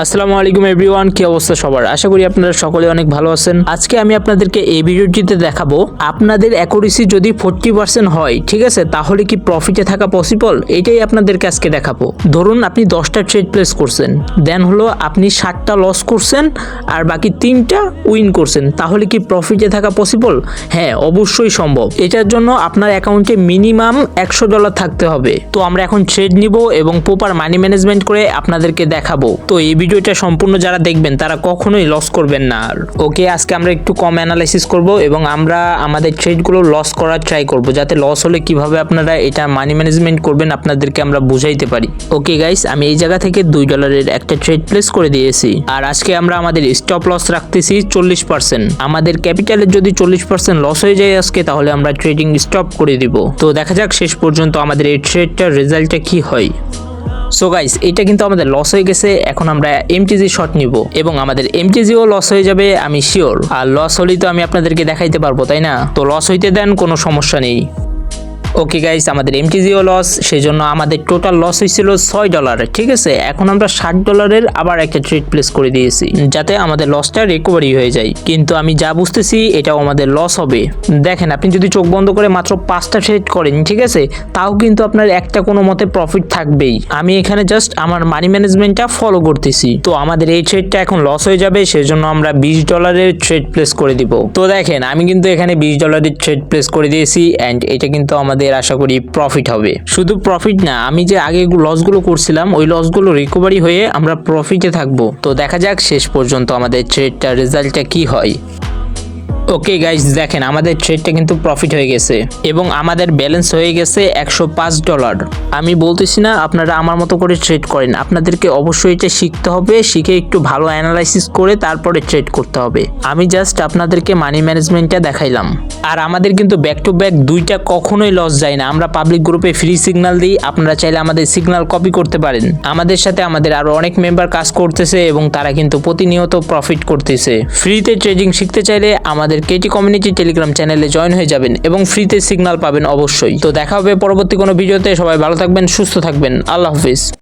আসসালামু আলাইকুম এভরিওয়ান, কি অবস্থা সবার? আশা করি আপনারা সকলে অনেক ভালো আছেন। আজকে আমি আপনাদেরকে এই ভিডিওটিতে দেখাবো, আপনাদের অ্যাকুরেসি যদি ফোরটি পার্সেন্ট হয়, ঠিক আছে, তাহলে কি প্রফিটে থাকা পসিবল এটাই আপনাদেরকে আজকে দেখাবো। ধরুন আপনি দশটা ট্রেড প্লেস করছেন দেন হলো আপনি ষাটটা লস করছেন, আর বাকি তিনটা উইন করছেন, তাহলে কি প্রফিটে থাকা পসিবল হ্যাঁ অবশ্যই সম্ভব। এটার জন্য আপনার অ্যাকাউন্টে মিনিমাম একশো ডলার থাকতে হবে। তো আমরা এখন ট্রেড নিব এবং প্রপার মানি ম্যানেজমেন্ট করে আপনাদেরকে দেখাবো। তো এই ভিডিওটা সম্পূর্ণ যারা দেখবেন, তারা কখনোই লস করবেন না। ওকে আজকে আমরা একটু কম অ্যানালাইসিস করব এবং আমরা আমাদের ট্রেডগুলো লস করার ট্রাই করব, যাতে লস হলে কীভাবে আপনারা এটা মানি ম্যানেজমেন্ট করবেন আপনাদেরকে আমরা বুঝাইতে পারি। ওকে গাইস আমি এই জায়গা থেকে দুই ডলারের একটা ট্রেড প্লেস করে দিয়েছি। আর আজকে আমরা আমাদের স্টপ লস রাখতেছি চল্লিশ পার্সেন্ট আমাদের ক্যাপিটালের যদি চল্লিশ পার্সেন্ট লস হয়ে যায় আজকে, তাহলে আমরা ট্রেডিং স্টপ করে দিব। তো দেখা যাক শেষ পর্যন্ত আমাদের এই ট্রেডটার রেজাল্টটা কি হয়। সো গাইস এটা কিন্তু আমাদের লস হয়ে গেছে। এখন আমরা এমটিজি শট নিব এবং আমাদের এমটিজিও লস হয়ে যাবে, আমি শিওর আর লস হলেই তো আমি আপনাদেরকে দেখাইতে পারব, তাই না? তো লস হইতে দেন, কোনো সমস্যা নেই। ওকে গাইস আমাদের এমটিজিও লস সেই জন্য আমাদের টোটাল লস হয়েছিল ছয় ডলার ঠিক আছে? এখন আমরা ষাট ডলারের আবার একটা ট্রেড প্লেস করে দিয়েছি, যাতে আমাদের লসটা রিকভারি হয়ে যায়। কিন্তু আমি যা বুঝতেছি, এটাও আমাদের লস হবে। দেখেন, আপনি যদি চোখ বন্ধ করে মাত্র পাঁচটা ট্রেড করেন, ঠিক আছে? তাও কিন্তু আপনার একটা কোনো মতে প্রফিট থাকবেই। আমি এখানে জাস্ট আমার মানি ম্যানেজমেন্টটা ফলো করতেছি। তো আমাদের এই ট্রেডটা এখন লস হয়ে যাবে, সেজন্য আমরা বিশ ডলারের ট্রেড প্লেস করে দিব। তো দেখেন, আমি কিন্তু এখানে বিশ ডলারের ট্রেড প্লেস করে দিয়েছি অ্যান্ড এটা কিন্তু আমাদের আশা করি প্রফিট হবে। শুধু প্রফিট না, আমি যে আগে লসগুলো করছিলাম, ওই লসগুলো রিকভারি হয়ে আমরা প্রফিটে থাকব। তো দেখা যাক শেষ পর্যন্ত আমাদের ট্রেডটা রেজাল্টটা কি হয়। ওকে গাইজ দেখেন, আমাদের ট্রেডটা কিন্তু প্রফিট হয়ে গেছে এবং আমাদের ব্যালেন্স হয়ে গেছে একশো পাঁচ ডলার আমি বলতেছি না, আপনারা আমার মতো করে ট্রেড করেন। আপনাদেরকে অবশ্যই এটা শিখতে হবে, শিখে একটু ভালো অ্যানালাইসিস করে তারপরে ট্রেড করতে হবে। আমি জাস্ট আপনাদেরকে মানি ম্যানেজমেন্টটা দেখাইলাম। আর আমাদের কিন্তু ব্যাক টু ব্যাক দুইটা কখনোই লস যায় না। আমরা পাবলিক গ্রুপে ফ্রি সিগন্যাল দিই, আপনারা চাইলে আমাদের সিগন্যাল কপি করতে পারেন। আমাদের সাথে আমাদের আরও অনেক মেম্বার কাজ করতেছে এবং তারা কিন্তু প্রতিনিয়ত প্রফিট করতেছে। ফ্রিতে ট্রেডিং শিখতে চাইলে আমাদের কেটি কমিউনিটি টেলিগ্রাম চ্যানেলে জয়েন হয়ে যাবেন এবং ফ্রিতে সিগনাল পাবেন অবশ্যই। তো দেখা হবে পরবর্তী কোনো ভিডিওতে। সবাই ভালো থাকবেন, সুস্থ থাকবেন। আল্লাহ হাফিজ।